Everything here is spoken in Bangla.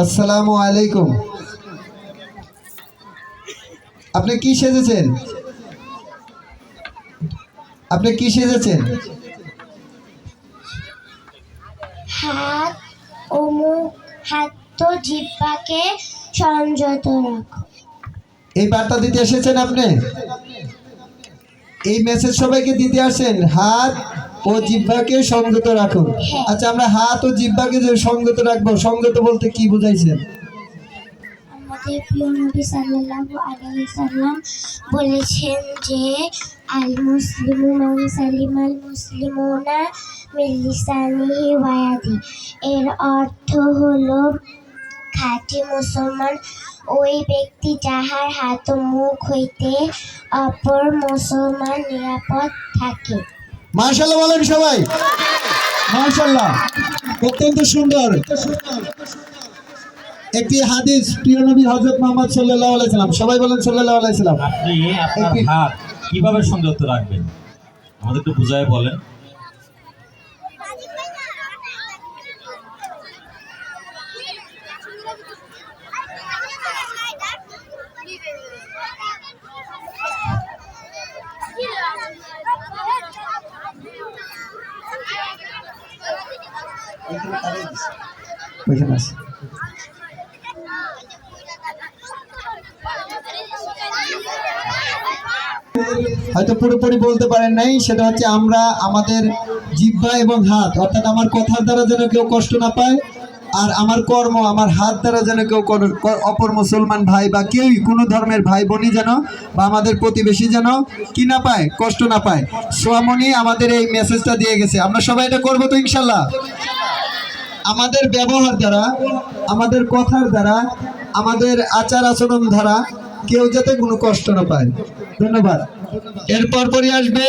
আসসালামু আলাইকুম। আপনি কি সেজেছেন? আপনি কি সেজেছেন? হাত ও মুখ হাত তো জিব্বাকে সংযত রাখো। এই বার্তা দিতে এসেছেন আপনি? এই মেসেজ সবাইকে দিতে আসেন। হাত ও জিহ্বাকে সংযত রাখুন। আচ্ছা আমরা হাত ও জিহ্বাকে যে সংযত রাখব সংযত বলতে কি বুঝাইছেন? আমাদের প্রিয় নবী সাল্লাল্লাহু আলাইহি সাল্লাম বলেছেন যে আল মুসলিমু মান সালিমাল মুসলিমুনা মিন লিসানিহি ওয়া ইয়াদি। এর অর্থ হলো খাঁটি মুসলমান ওই ব্যক্তি যাহার হাত ও মুখ হইতে অপর মুসলমান নিরাপদ থাকে। মার্শাল্লাহ বলেন সবাই। মার্শাল্লাহ অত্যন্ত সুন্দর। একটি হাদিস প্রিয় নবী হজরত মোহাম্মদ সাল্লাহ আলাইসালাম সবাই বলেন সাল্লাহ আলাইসালাম আপনি আপনার হাত কীভাবে সংযত রাখবেন? আমাদের একটু বুঝায় বলেন। ওইখানে আছে। হয়তো পুরোপুরি বলতে পারেন নাই, সেটা হচ্ছে আমরা, আমাদের জিহ্বা এবং হাত, অর্থাৎ আমার কথার দ্বারা যেন কেউ কষ্ট না পায়, আর আমার কর্ম, আমার হাত দ্বারা যেন কেউ অপর মুসলমান ভাই বা কেউই, কোনো ধর্মের ভাই বোনই যেন বা আমাদের প্রতিবেশী যেন কি না পায়, কষ্ট না পায়। সোয়ামনি আমাদের এই মেসেজটা দিয়ে গেছে। আমরা সবাই এটা করব তো ইনশাল্লাহ? আমাদের ব্যবহার দ্বারা, আমাদের কথার দ্বারা, আমাদের আচার আচরণ দ্বারা কেউ যাতে কোনো কষ্ট না পায়। ধন্যবাদ। এরপর পরই আসবে